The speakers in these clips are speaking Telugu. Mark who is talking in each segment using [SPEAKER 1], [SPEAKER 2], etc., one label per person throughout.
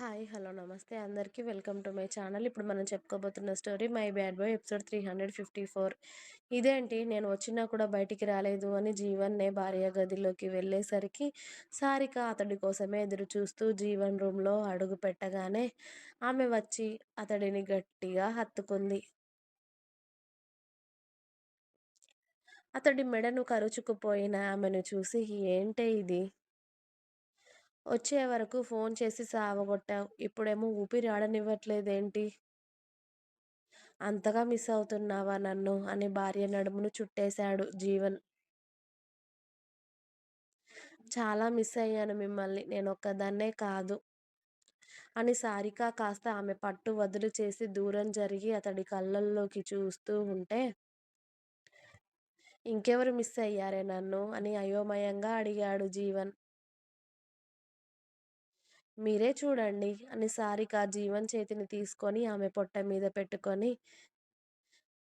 [SPEAKER 1] హాయ్. హలో. నమస్తే అందరికీ. Welcome to my channel. ఇప్పుడు మనం చెప్పుకోబోతున్న story 'my bad boy' episode 354. ఇదేంటి నేను వచ్చినా కూడా బయటికి రాలేదు అని జీవన్‌నే భార్య గదిలోకి వెళ్ళేసరికి సారిక అతడి కోసమే ఎదురుచూస్తూ జీవన్ రూమ్‌లో అడుగుపెట్టగానే ఆమె వచ్చి అతడిని గట్టిగా హత్తుకుంది. అతడి మెడను కరుచుకుపోయిన ఆమెను చూసి ఏంటే ఇది? వచ్చే వరకు ఫోన్ చేసి సావగొట్టావు ఇప్పుడేమో ఊపిరి ఆడనివ్వట్లేదేంటి? అంతగా మిస్ అవుతున్నావా నన్ను? అని భార్య నడుమును చుట్టేశాడు జీవన్. చాలా మిస్ అయ్యాను మిమ్మల్ని. నేను ఒక్కదాన్నే కాదు. అని సారిక కాస్త ఆమె పట్టు వదులు చేసి దూరం జరిగి అతడి కళ్ళల్లోకి చూస్తూ ఉంటే ఇంకెవరు మిస్ అయ్యారే నన్ను? అని అయోమయంగా అడిగాడు జీవన్. మీరే చూడండి అని సారిక జీవన్ చేతిని తీసుకొని ఆమె పొట్ట మీద పెట్టుకొని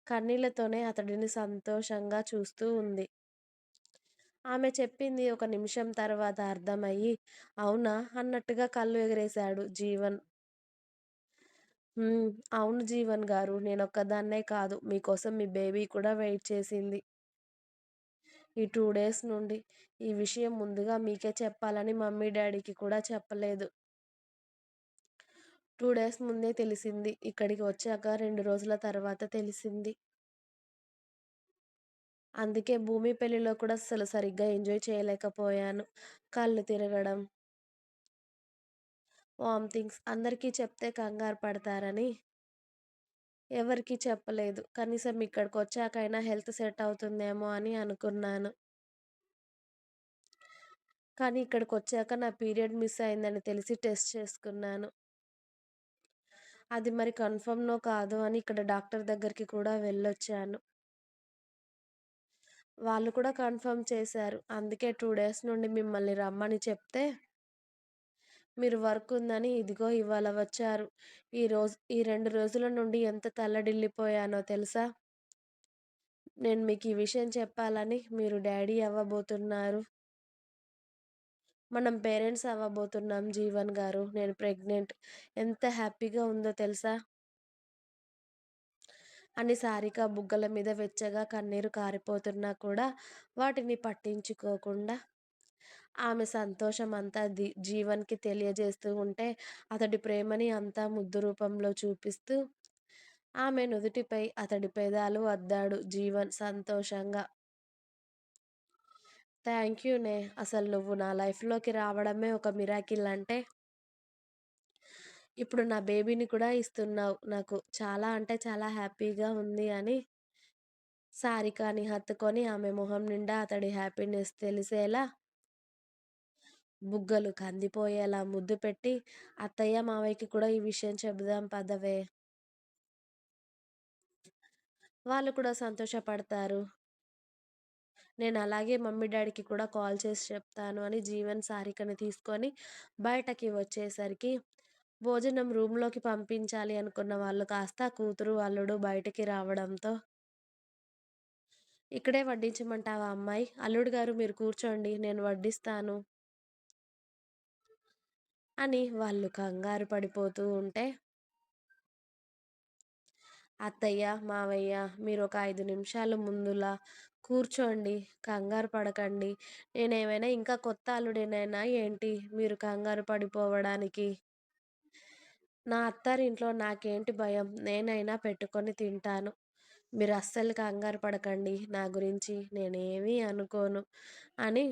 [SPEAKER 1] కన్నీళ్ళతోనే అతడిని సంతోషంగా చూస్తూ ఉంది. ఆమె చెప్పింది ఒక నిమిషం తర్వాత అర్థమయ్యి అవునా అన్నట్టుగా కళ్ళు ఎగరేశాడు జీవన్. అవును జీవన్ గారూ! నేనొక్కదాన్నే కాదు. మీకోసం మీ బేబీ కూడా వెయిట్ చేసింది. ఈ టూ డేస్ నుండి. ఈ విషయం ముందుగా మీకే చెప్పాలని మమ్మీ డాడీకి కూడా చెప్పలేదు. టూ డేస్ ముందే తెలిసింది. ఇక్కడికి వచ్చాక రెండు రోజుల తర్వాత తెలిసింది. అందుకే భూమి పెళ్ళిలో కూడా అసలు సరిగ్గా ఎంజాయ్ చేయలేకపోయాను. కళ్ళు తిరగడం, వామిటింగ్స్ అందరికీ చెప్తే కంగారు పడతారని ఎవరికీ చెప్పలేదు. కనీసం ఇక్కడికి వచ్చాకైనా హెల్త్ సెట్ అవుతుందేమో అని అనుకున్నాను. కానీ ఇక్కడికి వచ్చాక నా పీరియడ్ మిస్ అయిందని తెలిసి టెస్ట్ చేసుకున్నాను. అది మరి కన్ఫర్మ్ నో కాదో అని ఇక్కడ డాక్టర్ దగ్గరికి కూడా వెళ్ళొచ్చాను. వాళ్ళు కూడా కన్ఫర్మ్ చేశారు. అందుకే టూ డేస్ నుండి మిమ్మల్ని రమ్మని చెప్తే మీరు వర్క్ ఉందని ఇదిగో ఇవాళ వచ్చారు. ఈ రోజు ఈ రెండు రోజుల నుండి ఎంత తల్లడిల్లిపోయానో తెలుసా? నేను మీకు ఈ విషయం చెప్పాలని మీరు డాడీ అవ్వబోతున్నారు. మనం పేరెంట్స్ అవ్వబోతున్నాం జీవన్ గారు నేను ప్రెగ్నెంట్. ఎంత హ్యాపీగా ఉందో తెలుసా? అని సారిక బుగ్గల మీద వెచ్చగా కన్నీరు కారిపోతున్నా కూడా వాటిని పట్టించుకోకుండా ఆమె సంతోషం అంతా ది జీవన్కి తెలియజేస్తూ ఉంటే అతడి ప్రేమని అంతా ముద్దు రూపంలో చూపిస్తూ ఆమె నుదుటిపై అతడి పెదాలు అద్దాడు జీవన్ సంతోషంగా. థ్యాంక్ యూనే అసలు నువ్వు నా లైఫ్లోకి రావడమే ఒక మిరాకిల్ అంటే ఇప్పుడు నా బేబీని కూడా ఇస్తున్నావు నాకు చాలా అంటే చాలా హ్యాపీగా ఉంది అని సారికాని హత్తుకొని ఆమె మొహం నిండా అతడి హ్యాపీనెస్ తెలిసేలా బుగ్గలు కందిపోయేలా ముద్దు పెట్టి అత్తయ్య మావయ్యకి కూడా ఈ విషయం చెబుదాం పదవే. వాళ్ళు కూడా సంతోషపడతారు. నేను అలాగే మమ్మీ డాడీకి కూడా కాల్ చేసి చెప్తాను అని జీవన్ సారికని తీసుకొని బయటకి వచ్చేసరికి భోజనం రూమ్‌లోకి పంపించాలి అనుకున్న వాళ్ళు కాస్త కూతురు, అల్లుడు బయటికి రావడంతో ఇక్కడే వడ్డించమంటావా అమ్మాయి అల్లుడు గారు మీరు కూర్చోండి. నేను వడ్డిస్తాను. అని వాళ్ళు కంగారు పడిపోతూ ఉంటే అత్తయ్య, మావయ్య మీరు ఒక ఐదు నిమిషాలు ముందులా కూర్చోండి. కంగారు పడకండి. నేనేమైనా ఇంకా కొత్త అల్లుడేనైనా ఏంటి మీరు కంగారు పడిపోవడానికి? నా అత్తారింట్లో నాకేంటి భయం? నేనైనా పెట్టుకొని తింటాను. మీరు అస్సలు కంగారు పడకండి. నా గురించి నేనేమీ అనుకోను అని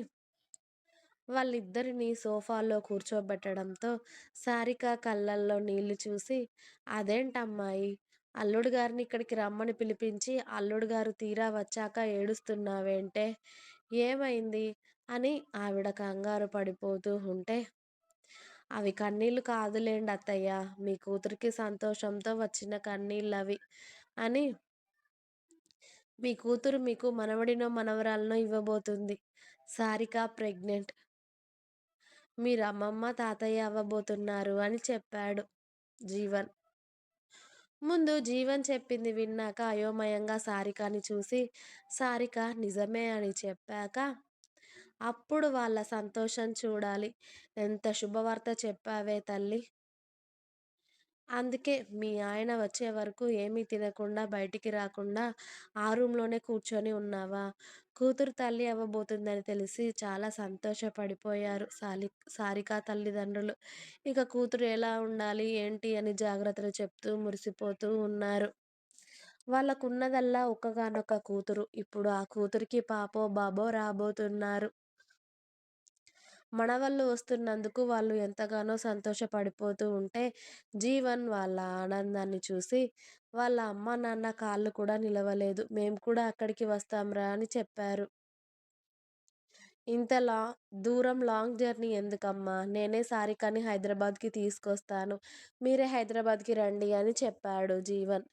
[SPEAKER 1] వాళ్ళిద్దరిని సోఫాలో కూర్చోబెట్టడంతో సారిక కళ్ళల్లో నీళ్ళు చూసి అదేంటమ్మాయి అల్లుడు గారిని ఇక్కడికి రమ్మని పిలిపించి అల్లుడు గారు తీరా వచ్చాక ఏడుస్తున్నావేంటే? ఏమైంది? అని ఆవిడ కంగారు పడిపోతూ ఉంటే అవి కన్నీళ్ళు కాదులేండి అత్తయ్య. మీ కూతురికి సంతోషంతో వచ్చిన కన్నీళ్ళవి అని మీ కూతురు మీకు మనవడినో మనవరాలనో ఇవ్వబోతుంది. సారిక ప్రెగ్నెంట్. మీరు అమ్మమ్మ, తాతయ్య అవ్వబోతున్నారు అని చెప్పాడు జీవన్. ముందు జీవన్ చెప్పింది విన్నాక అయోమయంగా సారికని చూసి సారిక నిజమే అని చెప్పాక అప్పుడు వాళ్ళ సంతోషం చూడాలి. ఎంత శుభవార్త చెప్పావే తల్లి అందుకే మీ ఆయన వచ్చే వరకు ఏమీ తినకుండా బయటికి రాకుండా ఆ రూమ్‌లోనే కూర్చొని ఉన్నావా? కూతురు తల్లి అవ్వబోతుందని తెలిసి చాలా సంతోషపడిపోయారు సాలి సారిక తల్లిదండ్రులు. ఇక కూతురు ఎలా ఉండాలి, ఏంటి అని జాగ్రత్తలు చెప్తూ మురిసిపోతూ ఉన్నారు. వాళ్ళకున్నదల్లా ఒక్కగానొక్క కూతురు. ఇప్పుడు ఆ కూతురికి పాపో, బాబో రాబోతున్నారు. మనవళ్ళు వస్తున్నందుకు వాళ్ళు ఎంతగానో సంతోషపడిపోతూ ఉంటే, జీవన్ వాళ్ళ ఆనందాన్ని చూసి, వాళ్ళ అమ్మ నాన్న కాళ్ళు కూడా నిలవలేదు. మేము కూడా అక్కడికి వస్తాంరా అని చెప్పారు. ఇంతలా దూరం లాంగ్ జర్నీ ఎందుకమ్మా? నేనే సారికని హైదరాబాద్‌కి తీసుకొస్తాను. మీరే హైదరాబాద్‌కి రండి అని చెప్పాడు జీవన్.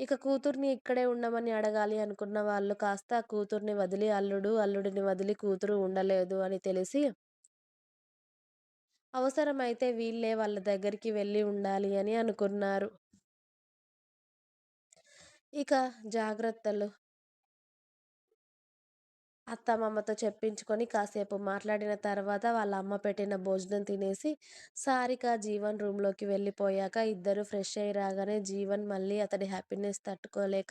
[SPEAKER 1] ఇక కూతుర్ని ఇక్కడే ఉండమని అడగాలి అనుకున్న వాళ్ళు కాస్త కూతుర్ని వదిలి అల్లుడు, అల్లుడిని వదిలి కూతురు ఉండలేదు అని తెలిసి అవసరమైతే వీళ్ళే వాళ్ళ దగ్గరికి వెళ్ళి ఉండాలి అని అనుకున్నారు. ఇక జాగ్రత్తలు అత్తామామతో చెప్పించుకొని కాసేపు మాట్లాడిన తర్వాత వాళ్ళ అమ్మ పెట్టిన భోజనం తినేసి సారిక, జీవన్ రూమ్‌లోకి వెళ్ళిపోయాక ఇద్దరూ ఫ్రెష్ అయ్యి రాగానే జీవన్ మళ్ళీ అతడి హ్యాపీనెస్ తట్టుకోలేక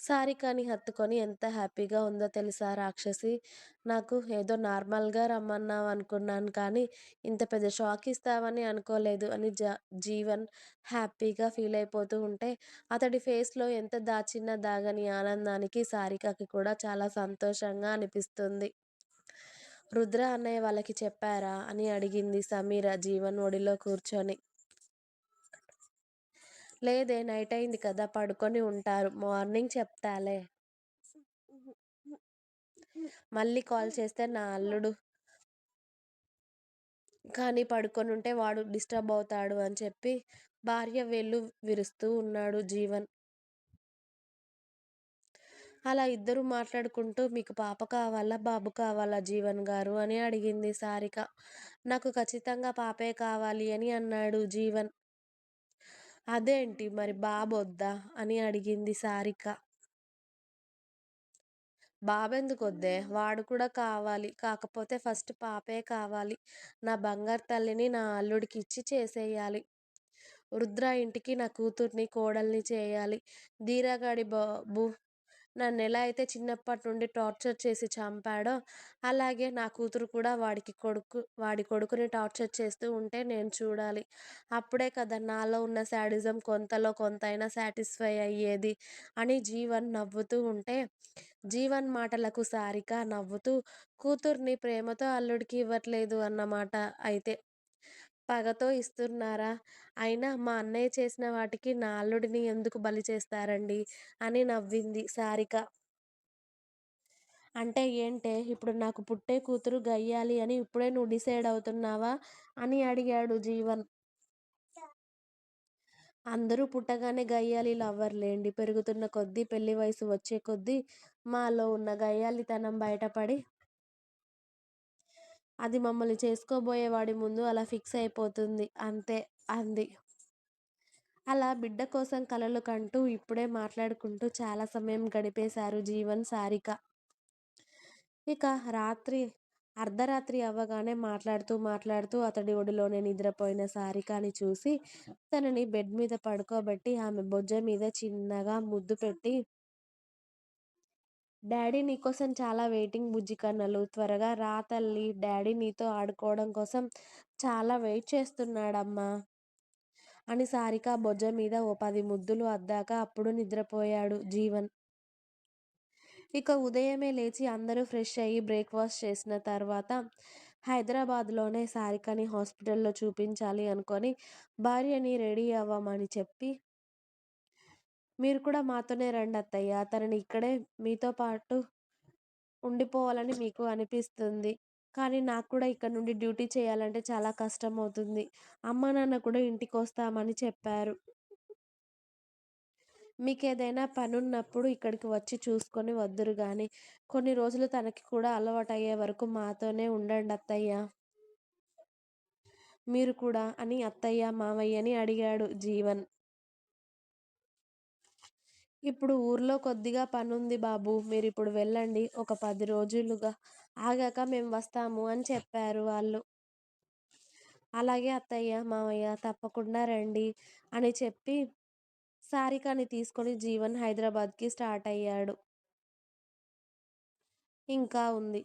[SPEAKER 1] సారికని హత్తుకొని ఎంత హ్యాపీగా ఉందో తెలుసా రాక్షసి నాకు ఏదో నార్మల్‌గా రమ్మన్నావనుకున్నాను కానీ ఇంత పెద్ద షాక్ ఇస్తావని అనుకోలేదు అని జ జీవన్ హ్యాపీగా ఫీల్ అయిపోతూ ఉంటే అతడి ఫేస్‌లో ఎంత దాచినా దాగని ఆనందానికి సారికకి కూడా చాలా సంతోషంగా అనిపిస్తుంది. రుద్ర అన్నయ్య వాళ్ళకి చెప్పారా? అని అడిగింది సమీర జీవన్ ఒడిలో కూర్చొని. లేదే నైట్ అయింది కదా పడుకొని ఉంటారు. మార్నింగ్ చెప్తాలే. మళ్ళీ కాల్ చేస్తే నా అల్లుడు కానీ పడుకొని ఉంటే వాడు డిస్టర్బ్ అవుతాడు అని చెప్పి భార్య వేళ్ళు విరుస్తూ ఉన్నాడు జీవన్. అలా ఇద్దరూ మాట్లాడుకుంటూ మీకు పాప కావాలా? బాబు కావాలా జీవన్ గారు అని అడిగింది సారిక. నాకు ఖచ్చితంగా పాపే కావాలి అని అన్నాడు జీవన్. అదేంటి మరి బాబొద్దా? అని అడిగింది సారిక. బాబెందుకొద్దే? వాడు కూడా కావాలి. కాకపోతే ఫస్ట్ పాపే కావాలి. నా బంగారు తల్లిని నా అల్లుడికి ఇచ్చి చేసేయాలి రుద్ర ఇంటికి నా కూతుర్ని కోడల్ని చేయాలి. ధీరగాడి బాబు నన్ను ఎలా అయితే చిన్నప్పటి నుండి టార్చర్ చేసి చంపాడో, అలాగే నా కూతురు కూడా వాడికి కొడుకు వాడి కొడుకుని టార్చర్ చేస్తూ ఉంటే నేను చూడాలి. అప్పుడే కదా నాలో ఉన్న శాడిజం కొంతలో కొంతైనా సాటిస్ఫై అయ్యేది అని జీవన్ నవ్వుతూ ఉంటే, జీవన్ మాటలకు సారిక నవ్వుతూ కూతుర్ని ప్రేమతో అల్లుడికి ఇవ్వట్లేదు అన్నమాట అయితే. పగతో ఇస్తున్నారా? అయినా మా అన్నయ్య చేసిన వాటికి నా అల్లుడిని ఎందుకు బలి చేస్తారండి అని నవ్వింది సారిక. అంటే ఏంటే? ఇప్పుడు నాకు పుట్టే కూతురు గయ్యాలి అని ఇప్పుడే నువ్వు డిసైడ్ అవుతున్నావా? అని అడిగాడు జీవన్. అందరూ పుట్టగానే గయ్యాలి లవ్వర్లేండి పెరుగుతున్న కొద్దీ, పెళ్ళి వయసు వచ్చే కొద్దీ మాలో ఉన్న గయ్యాలితనం బయటపడి అది మమ్మల్ని చేసుకోబోయే వాడి ముందు అలా ఫిక్స్ అయిపోతుంది అంతే అంది. అలా బిడ్డ కోసం కలలు కంటూ ఇప్పుడే మాట్లాడుకుంటూ చాలా సమయం గడిపేశారు జీవన్, సారిక. ఇక రాత్రి అర్ధరాత్రి అవ్వగానే మాట్లాడుతూ మాట్లాడుతూ అతడి ఒడిలోనే నిద్రపోయిన సారికాని చూసి తనని బెడ్ మీద పడుకోబెట్టి ఆమె బొజ్జ మీద చిన్నగా ముద్దు పెట్టి డాడీ నీకోసం చాలా వెయిటింగ్ బుజ్జికన్నలు. త్వరగా రా తల్లి డాడీ నీతో ఆడుకోవడం కోసం చాలా వెయిట్ చేస్తున్నాడమ్మా. అని సారిక బొజ్జ మీద ఓ పది ముద్దులు అద్దాక అప్పుడు నిద్రపోయాడు జీవన్. ఇక ఉదయమే లేచి అందరూ ఫ్రెష్ అయ్యి బ్రేక్ఫాస్ట్ చేసిన తర్వాత హైదరాబాద్‌లోనే సారికని హాస్పిటల్‌లో చూపించాలి అనుకొని భార్యని రెడీ అవ్వమని చెప్పి మీరు కూడా మాతోనే రండి అత్తయ్య తనని ఇక్కడే మీతో పాటు ఉండిపోవాలని మీకు అనిపిస్తుంది. కానీ నాకు కూడా ఇక్కడ నుండి డ్యూటీ చేయాలంటే చాలా కష్టమవుతుంది. అమ్మ నాన్న కూడా ఇంటికి వస్తామని చెప్పారు. మీకు ఏదైనా పనున్నప్పుడు ఇక్కడికి వచ్చి చూసుకొని వద్దురు కానీ కొన్ని రోజులు తనకి కూడా అలవాటు అయ్యే వరకు మాతోనే ఉండండి అత్తయ్య మీరు కూడా అని అత్తయ్య, మామయ్యని అడిగాడు జీవన్. ఇప్పుడు ఊర్లో కొద్దిగా పనుంది బాబు మీరు ఇప్పుడు వెళ్ళండి ఒక పది రోజులుగా. ఆగాక మేము వస్తాము అని చెప్పారు వాళ్ళు. అలాగే అత్తయ్య మామయ్య తప్పకుండా రండి అని చెప్పి సారికాని తీసుకొని జీవన్ హైదరాబాద్కి స్టార్ట్ అయ్యాడు. ఇంకా ఉంది.